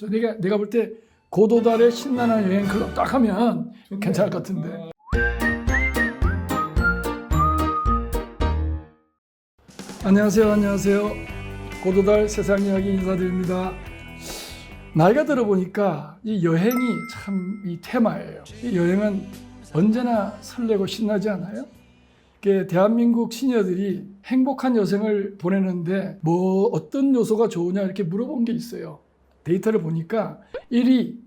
내가 내가 볼 때 고도달의 신나는 여행 클럽 딱 하면 괜찮을 것 같은데. 안녕하세요, 안녕하세요. 고도달 세상 이야기 인사드립니다. 나이가 들어 보니까 이 여행이 참 이 테마예요. 이 여행은 언제나 설레고 신나지 않아요? 대한민국 시니어들이 행복한 여생을 보내는데 뭐 어떤 요소가 좋으냐 이렇게 물어본 게 있어요. 데이터를 보니까 1위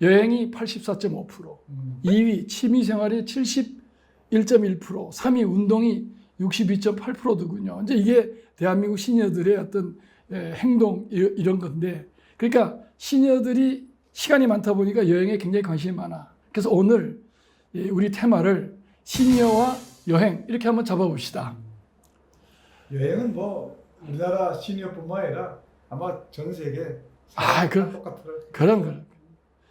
여행이 84.5%, 2위 취미 생활이 71.1%, 3위 운동이 62.8%더군요. 이제 이게 대한민국 시니어들의 어떤 예, 행동 이- 이런 건데, 그러니까 시니어들이 시간이 많다 보니까 여행에 굉장히 관심이 많아. 그래서 오늘 예, 우리 테마를 시니어와 여행 이렇게 한번 잡아봅시다. 여행은 뭐 우리나라 시니어뿐만 아니라 아마 전 세계 아, 그- 똑같더라고요. 그럼 그럼.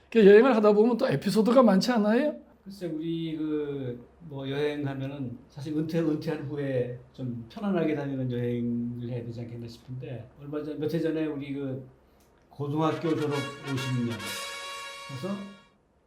그러니까 여행을 하다 보면 또 에피소드가 많지 않아요? 글쎄 우리 그 뭐 여행 하면은 사실 은퇴 은퇴한 후에 좀 편안하게 다니는 여행을 해야 되지 않겠나 싶은데 얼마 전 몇 해 전에 우리 그 고등학교 졸업 50년 그래서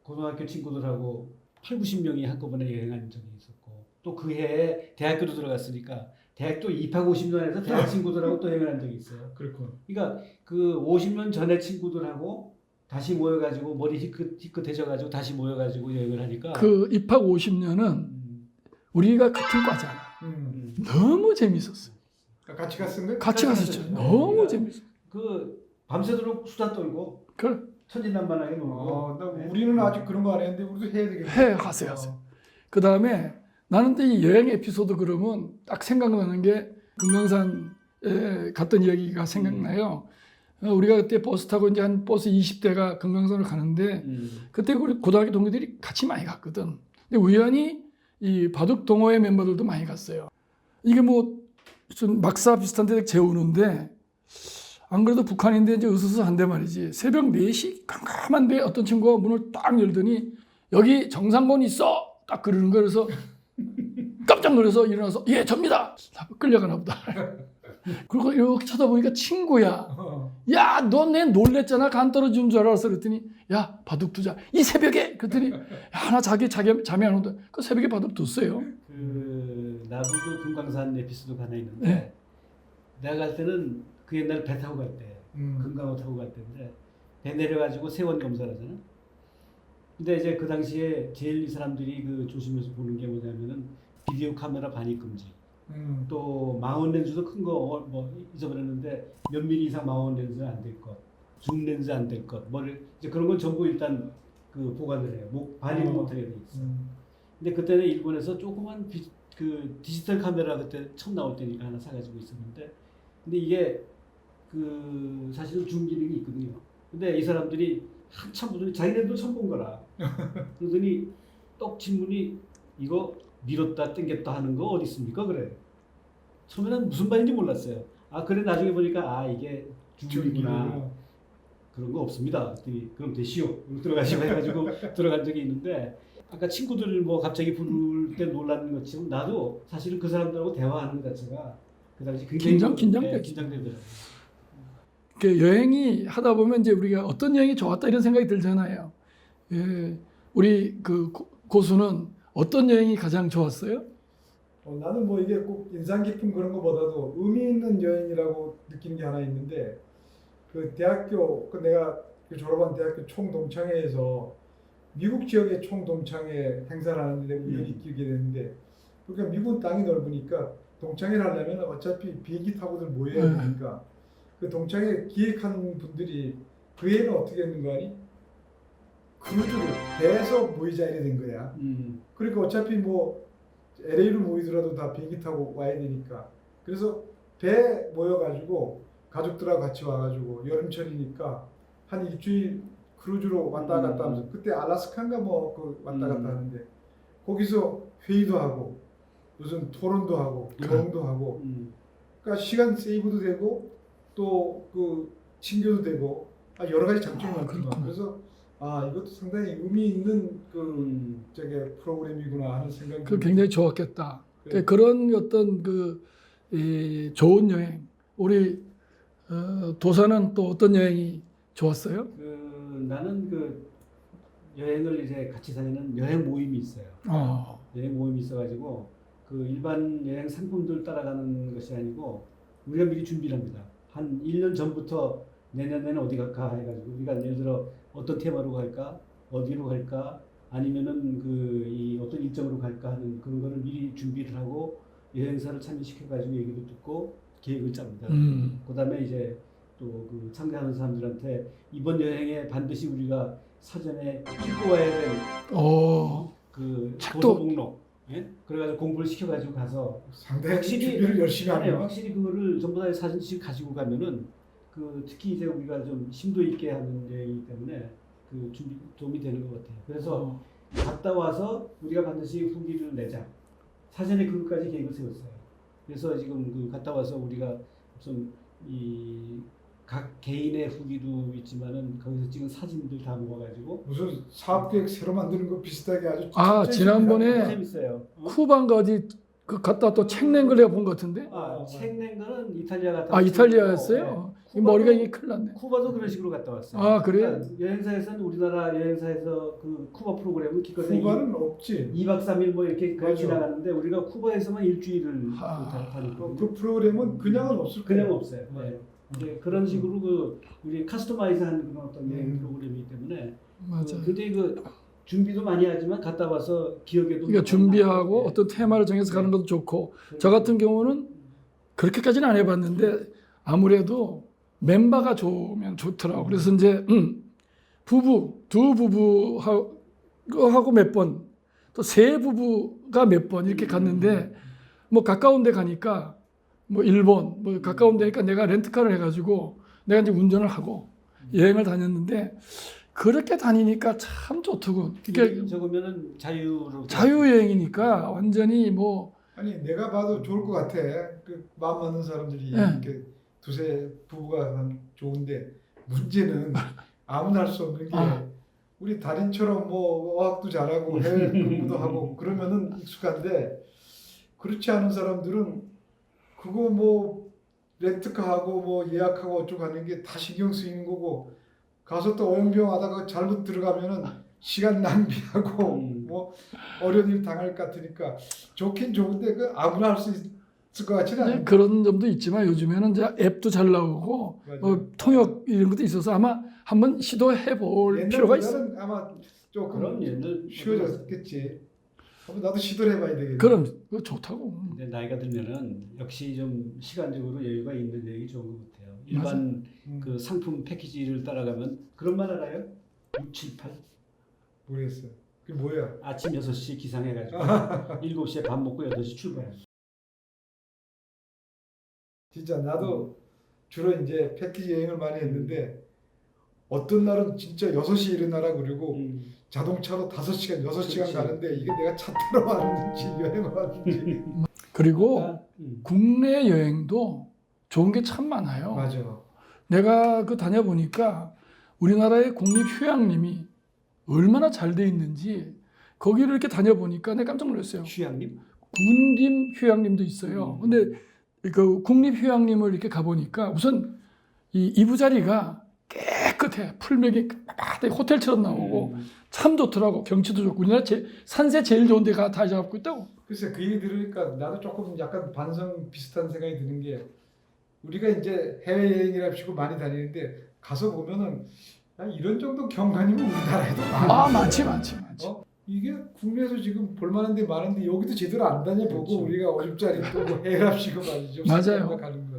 고등학교 친구들하고 8, 90명이 한꺼번에 여행한 적이 있었고 또 그 해에 대학교도 들어갔으니까 대학교 입학 50년에서 대학 친구들하고 또 여행을 한 적이 있어요. 그렇군. 그러니까 그 50년 전에 친구들하고 다시 모여가지고 머리 희끗 희끗해져가지고 다시 모여가지고 여행을 하니까 그 입학 50년은 음, 우리가 같은 과잖아. 음. 음. 너무 재밌었어. 그러니까 같이 갔은 거예요? 같이 갔었죠. 너무 재밌어. 그 밤새도록 수다 떨고 그래 천진난만하게 놀고 어, 나 네. 우리는 아직 그런 거 안 했는데 우리도 해야 되겠다. 해 하세요 하세요. 그 다음에 나는 또 이 여행 에피소드 그러면 딱 생각나는 게 금강산에 갔던 이야기가 생각나요. 어, 우리가 그때 버스 타고 이제 한 버스 20대가 금강산을 가는데 음. 그때 우리 고등학교 동기들이 같이 많이 갔거든. 근데 우연히 이 바둑 동호회 멤버들도 많이 갔어요. 이게 뭐 무슨 막사 비슷한 데 재우는데 안 그래도 북한인데 이제 으스스한데 말이지. 새벽 4시 깜깜한데 어떤 친구가 문을 딱 열더니 여기 정상권 있어. 딱 그러는. 그래서 깜짝 놀라서 일어나서 예, 접니다. 끌려가나 보다. 그리고 이렇게 쳐다보니까 친구야. 어. 야, 너 내 놀랬잖아. 간 떨어지는 줄 알았어. 그랬더니, 야, 바둑 두자. 이 새벽에! 그랬더니, 야, 나 자기, 자기 잠이 안 온다. 그 새벽에 바둑 뒀어요. 그 나도 그 금강산 에피소드가 하나 있는데 네. 내가 갈 때는 그 옛날 배 타고 갈 때 음. 금강호 타고 갈 때인데 배 내려가지고 세원 검사를 하잖아. 근데 이제 그 당시에 제일 이 사람들이 그 조심해서 보는 게 뭐냐면은 비디오 카메라 반입 금지. 음. 또 망원 렌즈도 큰 거 뭐 잊어버렸는데 몇 미리 이상 망원 렌즈는 안 될 것, 줌 렌즈 안 될 것, 뭐를 이제 그런 건 전부 일단 그 보관을 해요. 목 반입 어. 못하게 돼 있어. 음. 근데 그때는 일본에서 조그만 비, 그 디지털 카메라 그때 처음 나올 때니까 하나 사가지고 있었는데, 근데 이게 그 사실은 줌 기능이 있거든요. 근데 이 사람들이 한참 보더니 자기네도 처음 본 거라. 그러더니 떡 질문이 이거 밀었다 당겼다 하는 거 어디 있습니까? 그래. 처음에는 무슨 말인지 몰랐어요. 아 그래 나중에 보니까 아 이게. 줄기구나. 그런 거 없습니다. 그럼 되시오. 들어가시고 해가지고 들어간 적이 있는데 아까 친구들 뭐 갑자기 부를 때 놀라는 것처럼 나도 사실은 그 사람들하고 대화하는 것 자체가 그 당시 굉장히 긴장- 긴장되지. 네, 긴장되더라고요. 그 여행이 하다 보면 이제 우리가 어떤 여행이 좋았다 이런 생각이 들잖아요. 예, 우리 그 고- 고수는 어떤 여행이 가장 좋았어요? 어, 나는 뭐 이게 꼭 인상 깊은 그런 거보다도 의미 있는 여행이라고 느끼는 게 하나 있는데 그 대학교 그 내가 그 졸업한 대학교 총동창회에서 미국 지역의 총동창회 행사를 하는데 우연히 끼게 됐는데 그러니까 미국 땅이 넓으니까 동창회를 하려면 어차피 비행기 타고들 모여야 네. 되니까 그 동창회 기획하는 분들이 그 애는 어떻게 했는 거 아니? 크루즈를 배에서 모이자 이래 된 거야. 음, 그러니까 어차피 뭐 LA로 모이더라도 다 비행기 타고 와야 되니까 그래서 배 모여가지고 가족들하고 같이 와가지고 여름철이니까 한 일주일 크루즈로 왔다 갔다 하면서 그때 알라스카인가 뭐 그 왔다 갔다 음. 하는데 거기서 회의도 하고 무슨 토론도 하고 하고 음. 그러니까 시간 세이브도 되고 또 그 친교도 되고 아, 여러 가지 장점이 아, 많지만. 그래서 아 이것도 상당히 의미 있는 그 음. 저게 프로그램이구나 하는 생각이 그 굉장히 좋았겠다. 그래. 그 그런 어떤 그 이, 좋은 여행. 우리 어, 도사는 또 어떤 여행이 좋았어요? 그 나는 그 여행을 이제 같이 다니는 여행 모임이 있어요. 어. 여행 모임이 있어가지고 그 일반 여행 상품들 따라가는 것이 아니고 우리가 미리 준비를 합니다. 한 1년 전부터 내년에는 어디 갈까 해가지고 우리가 예를 들어 어떤 테마로 갈까 어디로 갈까 아니면은 그 이 어떤 일정으로 갈까 하는 그런 거를 미리 준비를 하고 여행사를 참여시켜가지고 얘기도 듣고 계획을 짭니다. 음. 그다음에 이제 또 그 참가하는 사람들한테 이번 여행에 반드시 우리가 사전에 읽고 와야 될 어. 그 책도- 도서 목록 예? 그래가지고 공부를 시켜가지고 가서 상당히 확실히- 준비를 열심히 아니 하네요. 확실히 그거를 전부 다 사진씩 가지고 가면은 그 특히 이제 우리가 좀 심도 있게 하는 여행이기 때문에 그 준비 도움이 되는 것 같아요. 그래서 어. 갔다 와서 우리가 반드시 후기를 내자. 사전에 그것까지 계획을 세웠어요. 그래서 지금 그 갔다 와서 우리가 무슨 이각 개인의 후기도 있지만은 거기서 찍은 사진들 다 모아가지고 무슨 사업 계획 새로 만드는 거 비슷하게 아주 아, 지난번에 재밌다. 재밌어요. 어? 쿠바인가 어디 그 갔다 또 책 낸 걸 내가 본 것 같은데? 아, 책 낸 거는 이탈리아 갔다 아. 이탈리아였어요? 이 쿠바도- 머리가 이게 큰일 났네. 쿠바도 그런 식으로 갔다 왔어요. 아, 그래요? 그러니까 여행사에서는 우리나라 여행사에서 그 쿠바 프로그램은 기껏해 쿠바는 없지. 2박 3일 뭐 이렇게 그냥 맞아. 지나가는데 우리가 쿠바에서만 일주일을 아. 다 다니고 그 프로그램은 그냥은 없을 거예요. 그냥 없어요. 맞아요. 네. 이제 그런 식으로 그 우리 카스터마이즈한 그런 어떤 여행 음. 프로그램이기 때문에 맞아. 그 굉장히 그 준비도 많이 하지만 갔다 와서 기억에도 그러니까 준비하고 어떤 테마를 정해서 가는 것도 좋고. 네. 저 같은 경우는 그렇게까지는 안 해봤는데 아무래도 멤버가 좋으면 좋더라고. 그래서 이제 음, 부부 두 부부하고 하고 몇 번, 또 세 부부가 몇 번 이렇게 갔는데 뭐 가까운 데 가니까 뭐 일본 뭐 가까운 데니까 내가 렌트카를 해가지고 내가 이제 운전을 하고 여행을 다녔는데 그렇게 다니니까 참 좋더군. 이게 적으면은 자유로 자유여행이니까 완전히 뭐 아니 내가 봐도 좋을 것 같아. 그 마음 맞는 사람들이 네. 이렇게 두세 부부가 한 좋은데 문제는 아무나 할 수 없는 게 아. 우리 달인처럼 뭐 어학도 잘하고 해외 근무도 하고 그러면은 익숙한데 그렇지 않은 사람들은 그거 뭐 렌트카하고 뭐 예약하고 어쩌고 하는 게 다 신경 쓰이는 거고 가서 또 어영비영 하다가 잘못 들어가면은 시간 낭비하고 음. 뭐 어려운 일 당할 것 같으니까 좋긴 좋은데 그 아무나 할 수 있을 것 같지는 않아요. 그런 점도 있지만 요즘에는 이제 앱도 잘 나오고. 뭐 통역 이런 것도 있어서 아마 한번 시도해 볼 필요가 있어. 옛날보다는 아마 조금 그럼 얘는 쉬워졌겠지. 한번 나도 시도를 해봐야 되겠네. 그럼 그거 좋다고. 근데 나이가 들면은 역시 좀 시간적으로 여유가 있는 여행이 좋은 것 같아요. 일반 음, 그 상품 패키지를 따라가면 그런 말 알아요? 6, 7, 8 모르겠어요. 그게 뭐야? 아침 6시 기상해가지고 7시에 밥 먹고 8시 출발. 진짜 나도 주로 이제 패키지 여행을 많이 했는데 어떤 날은 진짜 6시 일어나라 그러고 음. 자동차로 5시간, 6시간 그렇지. 가는데 이게 내가 차 타러 왔는지 여행을 왔는지 그리고 음. 국내 여행도 좋은 게 참 많아요. 맞아. 내가 그 다녀보니까 우리나라의 국립휴양림이 얼마나 잘 돼 있는지 거기를 이렇게 다녀보니까 내가 깜짝 놀랐어요. 휴양림? 군림 휴양림도 있어요. 음. 근데 그 국립 휴양림을 이렇게 가보니까 우선 이 이부자리가 깨끗해. 풀맥이 다 호텔처럼 나오고 음. 참 좋더라고. 경치도 좋고 우리나라 제, 산세 제일 좋은 데가 다 잡고 있다고. 글쎄 그 얘기 들으니까 나도 조금 약간 반성 비슷한 생각이 드는 게 우리가 이제 해외여행이랍시고 많이 다니는데 가서 보면은 야, 이런 정도 경관이면 우리나라에도 많아. 아 많지 많지 많지. 어? 이게 국내에서 지금 볼만한 데 많은데 여기도 제대로 안 다녀보고 그렇죠. 우리가 오줌짜리 또뭐 해랍시고 말이죠. 맞아요.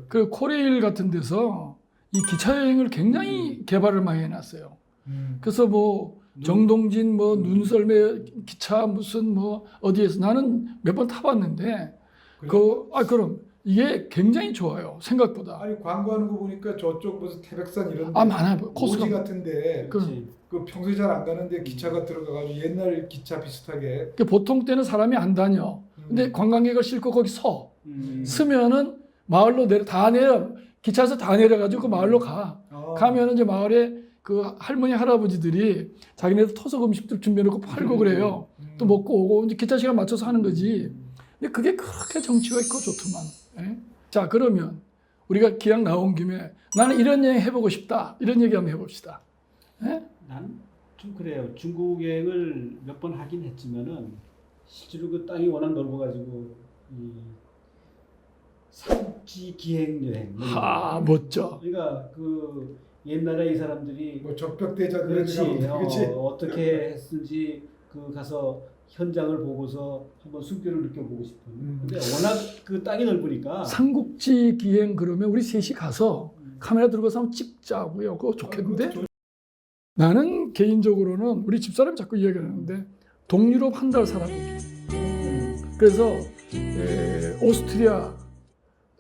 그 코레일 같은 데서 이 기차 여행을 굉장히 개발을 많이 해놨어요. 음. 그래서 뭐 눈- 정동진 뭐 음. 눈썰매 기차 무슨 뭐 어디에서 나는 몇 번 타봤는데 그래? 그 아 그럼 이게 굉장히 좋아요 생각보다 아니 광고하는 거 보니까 저쪽 무슨 태백산 이런 아 많아요 오지 코스가 같은데 그렇지. 그 평소에 잘 안 가는데 기차가 들어가가지고 옛날 기차 비슷하게 그 보통 때는 사람이 안 다녀 음. 근데 관광객을 싣고 거기 서 음. 서면은 마을로 내려 다 내려 기차에서 다 내려가지고 그 마을로 가 어. 가면은 이제 마을에 그 할머니 할아버지들이 자기네들 토속 음식들 준비해놓고 팔고 그래요 음. 또 먹고 오고 이제 기차 시간 맞춰서 하는 거지 근데 그게 그렇게 정치가 있고 좋더만. 예? 자 그러면 우리가 기왕 나온 김에 나는 이런 여행 해보고 싶다. 이런 얘기 한번 해봅시다. 예? 난좀 그래요. 중국 여행을 몇 번 하긴 했지만은 실제로 그 땅이 워낙 넓어가지고 이 삼지 기행 여행. 하 멋져. 그러니까 그 옛날에 이 사람들이 뭐 적벽대전 그렇지 어, 그렇지. 어떻게 했는지 그 가서 현장을 보고서 한번 숨결을 느껴보고 싶은. 음. 근데 워낙 그 땅이 넓으니까. 삼국지 기행 그러면 우리 셋이 가서 카메라 들고서 한번 찍자고요. 그거 좋겠는데? 아, 좋- 나는 개인적으로는 우리 집사람이 자꾸 이야기하는데 동유럽 한 달 살아보기. 그래서 에, 오스트리아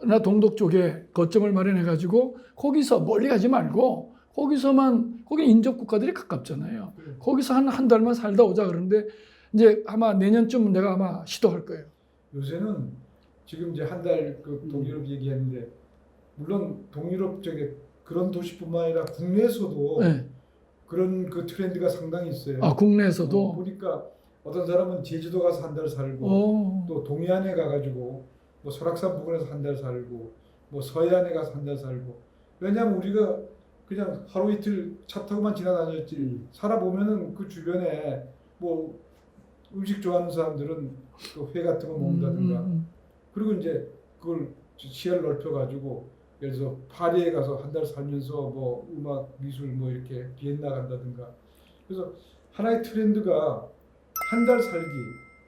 나 동독 쪽에 거점을 마련해 가지고 거기서 멀리 가지 말고 거기서만 거기 인접 국가들이 가깝잖아요. 그래. 거기서 한 한 달만 살다 오자 그러는데 이제 아마 내년쯤 내가 아마 시도할 거예요. 요새는 지금 이제 한 달그 음. 동유럽 얘기했는데 물론 동유럽 쪽에 그런 도시뿐만 아니라 국내에서도 네. 그런 그 트렌드가 상당히 있어요. 아 어, 국내에서도 보니까 어떤 사람은 제주도 가서 한 달 살고 어, 또 동해안에 가가지고 뭐 설악산 부근에서 한 달 살고 뭐 서해안에 가서 한 달 살고 왜냐하면 우리가 그냥 하루 이틀 차 타고만 지나다녔지 음. 살아보면은 그 주변에 뭐 음식 좋아하는 사람들은 그 회 같은 거 먹는다든가 음, 그리고 이제 그걸 시야를 넓혀가지고 예를 들어서 파리에 가서 한 달 살면서 뭐 음악 미술 뭐 이렇게 비엔나 간다든가 그래서 하나의 트렌드가 한 달 살기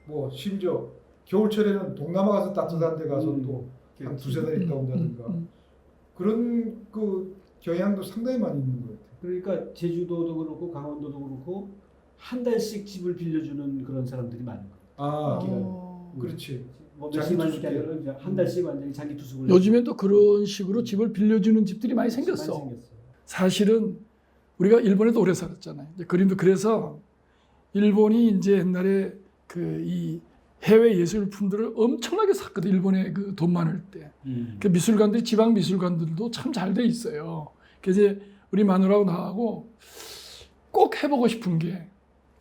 뭐 심지어 겨울철에는 동남아 가서 따뜻한 데 가서 음. 또한 그렇지. 두세 달 있다 음, 온다든가 음, 음. 그런 그 경향도 상당히 많이 있는 것 같아요. 그러니까 제주도도 그렇고 강원도도 그렇고 한 달씩 집을 빌려주는 그런 사람들이 많은 거예요. 아, 어. 그렇지. 뭐 장기 몇십만 투숙 게 아니라 이제 한 달씩 완전히 장기 투숙을 요즘에 또 그런 식으로 집을 빌려주는 집들이 많이 생겼어. 많이 생겼어. 사실은 우리가 일본에도 오래 살았잖아요. 이제 그림도 그래서 일본이 이제 옛날에 그 이 해외 예술품들을 엄청나게 샀거든. 일본에 그 돈 많을 때. 음. 그 미술관들이 지방 미술관들도 참 잘 돼 있어요. 그래서 이제 우리 마누라하고 나하고 꼭 해보고 싶은 게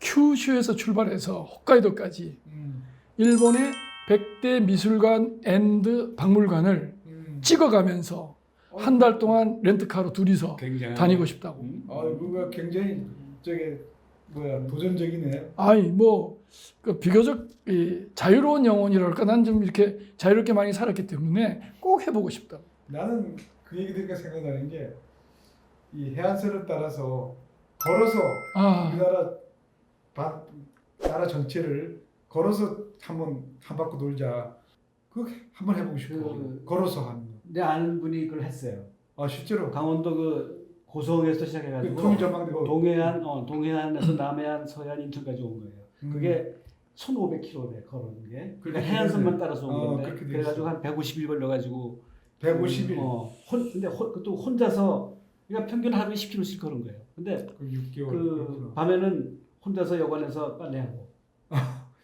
큐슈에서 출발해서 홋카이도까지 음, 일본의 100대 미술관 앤드 박물관을 음. 찍어가면서 한달 동안 렌트카로 둘이서 굉장히 다니고 싶다고. 음. 아, 그거 굉장히 저게 뭐야 도전적이네. 아니 뭐 그 비교적 이 자유로운 영혼이랄까 난 좀 이렇게 자유롭게 많이 살았기 때문에 꼭 해보고 싶다. 나는 그 얘기 들으니까 생각나는 게 이 해안선을 따라서 걸어서 아 우리나라 바, 나라 전체를 걸어서 한번 한 바퀴 돌자. 그거 한번 해보고 싶어. 그- 걸어서 거. 내 아는 분이 그걸 했어요. 아 실제로 강원도 그 고성에서 그 시작해가지고 통일전망대가 동해안, 어, 동해안에서 남해안, 서해안, 인천까지 온 거예요. 음. 그게 1,500km래 걸어온 게. 그렇게 그러니까 해안선만. 따라서 온 어, 건데. 그렇게 돼 그래가지고 있어. 한 150일 걸려가지고. 150일 어, 혼, 근데 혼, 그것도 혼자서 그러니까 평균 하루에 10km씩 걸은 거예요. 근데 그 6개월 그. 밤에는 혼자서 여관에서 빨래하고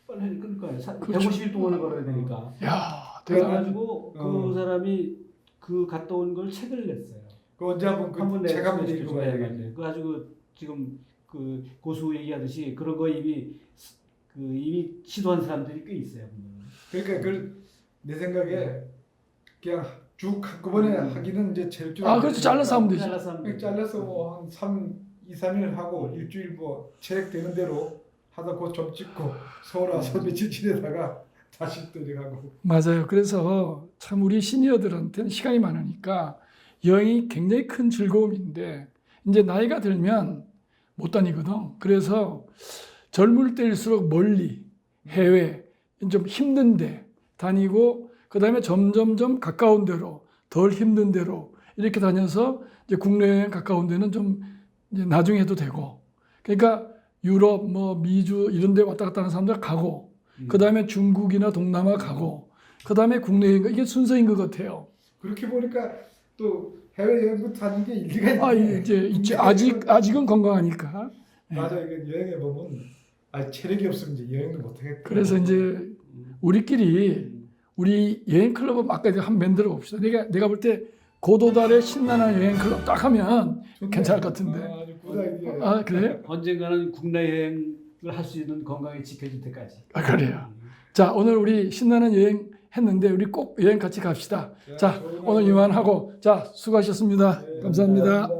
빨래 끊을 거예요. 사- 그렇죠. 150일 동안을 걸어야 되니까. 야 대단. 그래가지고 그 어. 사람이 그 갔다 온 걸 책을 냈어요. 그 언제 한번 한번 그책 한번 내가 읽어봐야 소개시켜줘야 되겠네. 돼. 그래가지고 지금 그 고수 얘기하듯이 그런 거 이미 그 이미 시도한 사람들이 꽤 있어요. 그러니까 그걸 내 생각에 그냥 쭉 한꺼번에 음. 하기는 이제 제일 좀아 그렇죠 잘라서 하면 되지. 잘라서 하면 되죠. 잘라서 뭐한 3, 2, 3일 하고 일주일 뭐 체력 되는 대로 하다 곧점 찍고 서울 와서 며칠 지내다가 다시 또 이제 가고 맞아요. 그래서 참 우리 시니어들한테는 시간이 많으니까 여행이 굉장히 큰 즐거움인데 이제 나이가 들면 못 다니거든. 그래서 젊을 때일수록 멀리 해외 좀 힘든데 다니고 그 다음에 점점점 가까운 데로 덜 힘든 데로 이렇게 다녀서 이제 국내 여행 가까운 데는 좀 나중에 해도 되고 그러니까 유럽 뭐 미주 이런 데 왔다 갔다 하는 사람들 가고 음. 그 다음에 중국이나 동남아 가고 그 다음에 국내 여행 이게 순서인 것 같아요. 그렇게 보니까 또 해외 여행부터 하는 게 일리가 있네. 아 이제 이제 아직 아직은 건강하니까 맞아 이게 여행해 보면 아 체력이 없으면 이제 여행도 못 하겠다. 그래서 이제 음. 우리끼리 우리 여행 클럽을 아까 한 만들어 봅시다. 내가 내가 볼 때 고도달의 신나는 여행 클럽 딱 하면 좋네. 괜찮을 것 같은데. 아, 아주 굿 아이디어. 아 그래? 언젠가는 국내 여행을 할 수 있는 건강이 지켜질 때까지. 아 그래요. 자 오늘 우리 신나는 여행 했는데 우리 꼭 여행 같이 갑시다. 네, 자 오늘 이만하고 자 수고하셨습니다. 네. 감사합니다.